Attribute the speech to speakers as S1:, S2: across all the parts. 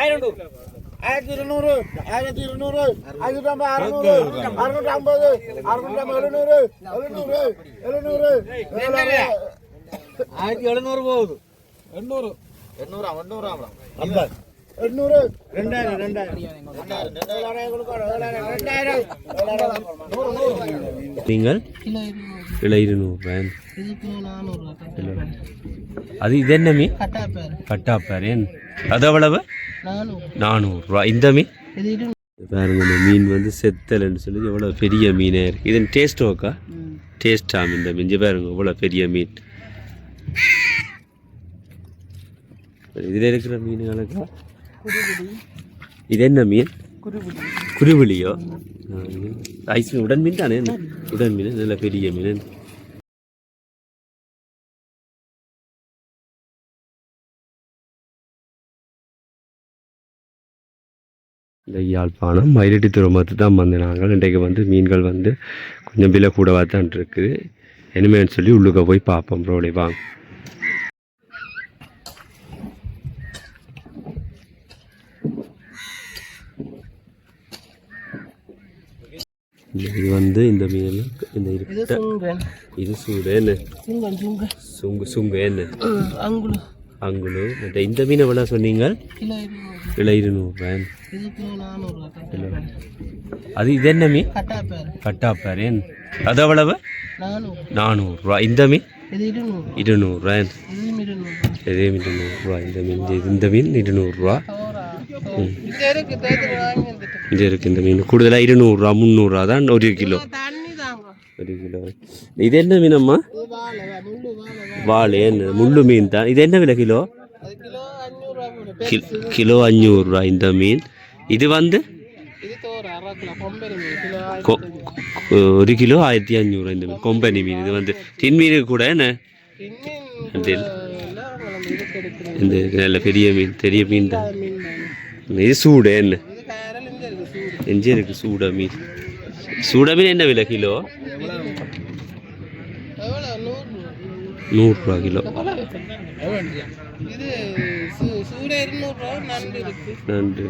S1: ஆயிரத்தி இருநூறு ஆயிரத்தி இருநூறு ஐநூத்தி ஐம்பது அறுநூறு அறுநூத்தி ஐம்பது அறுநூத்தி ஐம்பது எழுநூறு எழுநூறு எழுநூறு
S2: ஆயிரத்தி எழுநூறு போகுது எண்ணூறு
S1: எண்ணூறாம் எண்ணூறாம் ஐம்பது எண்ணூறு ரெண்டாயிரம் ரெண்டாயிரம்
S3: நீங்கள்
S4: கிலோ இருநூறு
S3: அது இது என்ன மீன்
S4: கட்டாப்பார்
S3: ஏன் அது எவ்வளவு நானூறுரூவா இந்த மீன் பாருங்க இந்த மீன் வந்து செத்தலைன்னு சொல்லி எவ்வளோ பெரிய மீனே இருக்குது இதன் டேஸ்ட் ஓக்கா
S4: ம்.
S3: மீன் இந்த மிஞ்சி பாருங்க எவ்வளோ பெரிய மீன் இதில் இருக்கிற மீன்களுக்கா இது என்ன மீன்? குருவிலியோ? ஐஸ் மீன் உடன் மீன் தானே? உடன் மீன் நல்ல பெரிய மீன். இந்த யாழ்ப்பாணம் மயிலட்டி துறைமுகத்து தான் வந்து நாங்கள் இன்றைக்கு வந்து மீன்கள் வந்து கொஞ்சம் விலை கூடவா தான் இருக்குது. இனிமேன்னு சொல்லி உள்ளுக்க போய் பார்ப்போம் ரோடே வாங்க இது வந்து இந்த மீன் இந்த
S4: சுங்கன்
S3: இது சூடு என்ன? சுங்கு. சுங்கு என்ன?
S4: அங்குல.
S3: அங்குலு. இந்த மீன் எவ்வளோ சொன்னீங்க?
S4: கிலோ இருநூறு.
S3: கிலோ இருநூறுவா.
S4: இது கிலோ நானூறுரூவா கட்டாப்பேர்
S3: அது இது என்ன மீன்?
S4: கட்டாப்பேர்
S3: அது எவ்வளவு?
S4: நானூறு.
S3: நானூறுரூவா இந்த மீன்? இருநூறுவா. இதே மீன் இருநூறுவா. இந்த மீன் இந்த மீன் இருநூறுவா.
S4: சோறா
S3: இது இருக்குது இந்த மீன். கூடுதலாக இருநூறுவா முந்நூறுவா தான் ஒரு கிலோ. ஒரு கிலோ. இது என்ன மீனம்மா?
S4: வாழை
S3: என்ன? முள்ளு மீன் தான். இது என்ன விலை கிலோ?
S4: கிலோ அஞ்சூறுரூவா
S3: அஞ்சூறுரூவா இந்த மீன். இது வந்து? ஒரு கிலோ ஆயிரத்தி அஞ்சூறு இந்த மீன். கொம்பனி மீன் இது வந்து. டின் மீனுக்கு கூட என்ன? இந்த நல்ல பெரிய மீன் பெரிய மீன் தான்.
S4: மீன் தானே.
S3: இது சூடு என்ன
S4: இது கயரல் இங்கே இருக்கு சூடு
S3: எஞ்சி இருக்கு சூட மீன் சூட மீன் என்ன விலை கிலோ
S4: நூறு
S3: நூறுரூவா கிலோ
S4: நண்டு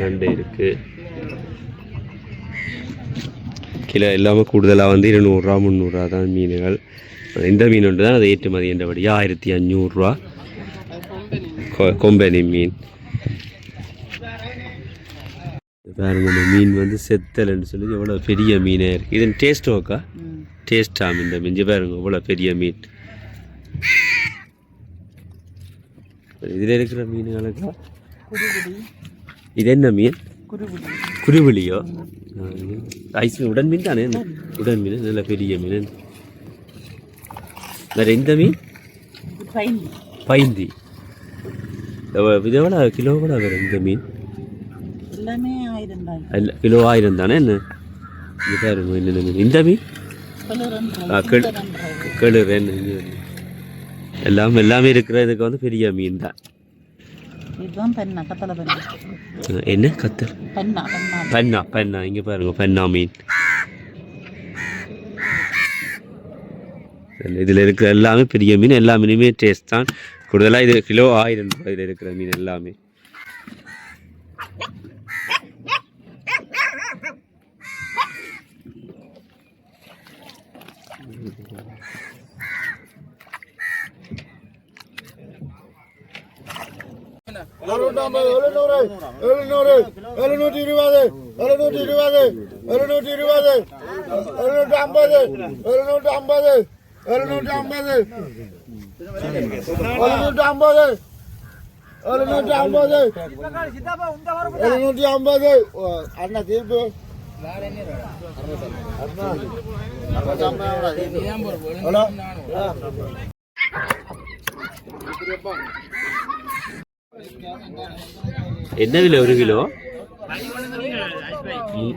S3: நண்டு இருக்கு, கிலோ எல்லாமே கூடுதலாக வந்து இருநூறுரூவா முந்நூறுரூவா தான் மீன்கள் இந்த மீன் ஒன்று தான் அது ஏற்றுமதி என்றபடி ஆயிரத்தி அஞ்சூறுரூவா கொ- கொம்பனி மீன் பாருங்க இந்த மீன் வந்து செத்தலைன்னு சொல்லி எவ்வளோ பெரிய மீனே இருக்குது இதன் டேஸ்ட் ஓக்கா. டேஸ்டா இந்த மிஞ்சி பாருங்க இவ்வளோ பெரிய மீன். இதில் இருக்கிற மீன்களுக்கா? இது என்ன மீன்? குருவிலியோ? ஐஸ் மீன் உடன் மீன் தானே உடன் மீன் நல்ல பெரிய மீன். வேற இந்த மீன்? பைந்தி. இது எவ்வளோ கிலோ கூட வேறு இந்த மீன்?
S4: எல்லாமே
S3: கிலோ ஆயிரம் தானே என்ன? இது பாருங்க என்னென்ன மீன் இந்த மீன்? கெளுரு என்ன? எல்லாம் எல்லாமே இருக்கிற இதுக்கு வந்து பெரிய மீன் தான்.
S4: கத்தலை
S3: என்ன?
S4: பெண்ணா பெண்ணா.
S3: பெண்ணா இங்கே பாருங்க பெண்ணா மீன். இதில் இருக்கிற எல்லாமே பெரிய மீன் எல்லா மீனுமே டேஸ்ட் தான். கூடுதலாக இது கிலோ ஆயிரம் ரூபாயில் இருக்கிற மீன் எல்லாமே.
S1: அறுநூற்றம்பது எழுநூறு எழுநூறு எழுநூற்றி இருபது எழுநூற்றி இருபது எழுநூற்றி இருபது எழுநூற்றி ஐம்பது எழுநூற்றி ஐம்பது எழுநூற்றி ஐம்பது எழுநூற்றி ஐம்பது எழுநூற்றி ஐம்பது எழுநூற்றி ஐம்பது அண்ணா தீர்ப்பு
S3: என்ன விலை ஒரு கிலோ?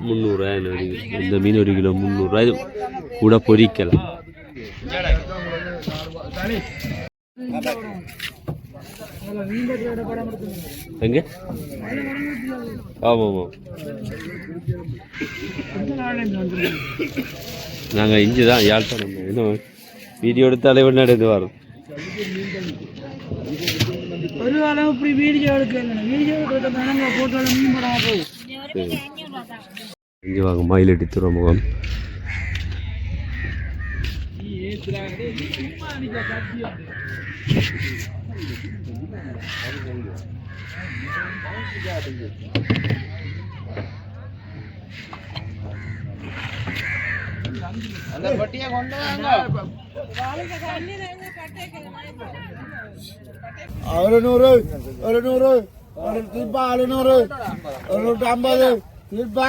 S3: முந்நூறுரூவா ஒரு கிலோ? இந்த மீன் ஒரு கிலோ முந்நூறுரூவா இது கூட பொரிக்கலாம் எங்க? ஆமாம் ஆமாம். நாங்கள் இஞ்சி தான் யாழ்ப்பாணம். இன்னும் வீடியோ எடுத்தாலே நடந்து வரோம்.
S4: ஒரு
S2: காலம் இப்படி வீடியோ எடுக்க வீடியோ எடுக்கிறதுக்கு போட்டோல மீன் படம் போய்
S3: இங்கே வாங்க மயிலடி துறைமுகம்
S1: எழுநூறு ஒரு தீர்ப்பா எழுநூறு எழுநூற்றி ஐம்பது தீர்ப்பா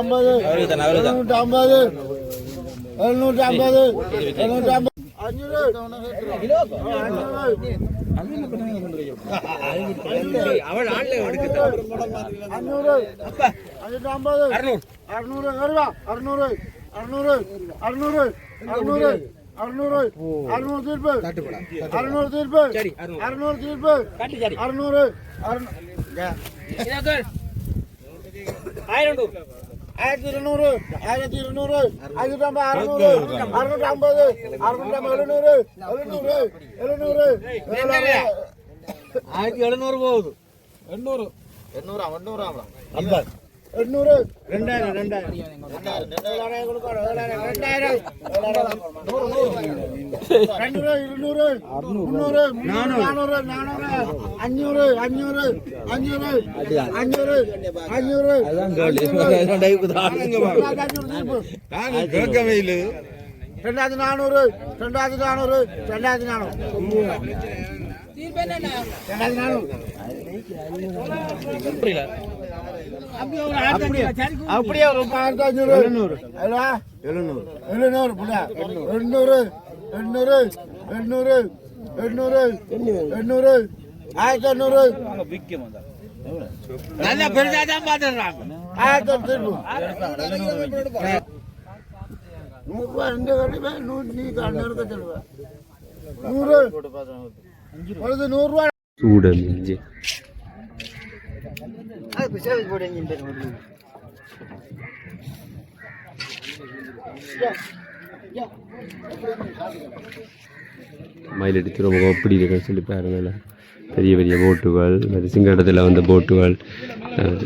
S1: ஐம்பது எழுநூற்றி ஐம்பது ஐம்பது எழுநூற்றி ஐம்பது. அஞ்சூற்றி ஐம்பது. அறுநூறு. வருவா அறுநூறு. அறுநூறு அறுநூறு அறுநூறு அறுநூறு அறுநூறு தீர்ப்பு. அறுநூறு தீர்ப்பு. அறுநூறு. தீர்ப்பு. அறுநூறு ஆயிரத்தி இருநூறு ஆயிரத்தி இருநூறு ஐநூற்றி ஐம்பது அறுநூறு அறுநூற்றி ஐம்பது அறுநூற்றி ஐம்பது எழுநூறு எழுநூறு. எழுநூறு
S2: ஆயிரத்தி எழுநூறு போகுது. எண்ணூறு.
S1: எண்ணூறு ரெண்டாயிரம் എണ്ണൂറ്. രണ്ടായിരം രണ്ടായിരം. രണ്ടായിരം ഇരുന്നൂറ്. മുന്നൂറ് നാനൂറ് നാനൂറ്. അഞ്ഞൂറ് അഞ്ഞൂറ് അഞ്ഞൂറ് അഞ്ഞൂറ് അഞ്ഞൂറ്. കേൾക്കമേയിൽ രണ്ടായിരത്തി നാനൂറ് രണ്ടായിരത്തി നാനൂറ് രണ്ടായിരത്തി നാനൂറ്. രണ്ടായിരത്തി നാനൂറ്. அப்படியே ஒரு ஆயிரத்தி அஞ்சூறு எழுநூறு. எழுநூறு. எழுநூறு புள்ளா. எண்ணூறு. எண்ணூறு. எண்ணூறு. எண்ணூறு. எண்ணூறு. ஆயிரத்தி எண்ணூறு
S2: நல்ல பெருசா தான் பாத்துறாங்க
S1: ஆயிரத்தி ரூபாய் எங்க கட்டுவேன் நூறு நீ கண்ணூறுக்கு தருவேன் நூறு. பொழுது நூறு ரூபாய்
S3: சூட மிஞ்சி மயிலடி துறைமுகம் எப்படி இருக்குன்னு சொல்லி பாருங்கள் பெரிய பெரிய போட்டுகள் சிங்கடத்தில் வந்த போட்டுகள் அஹ்,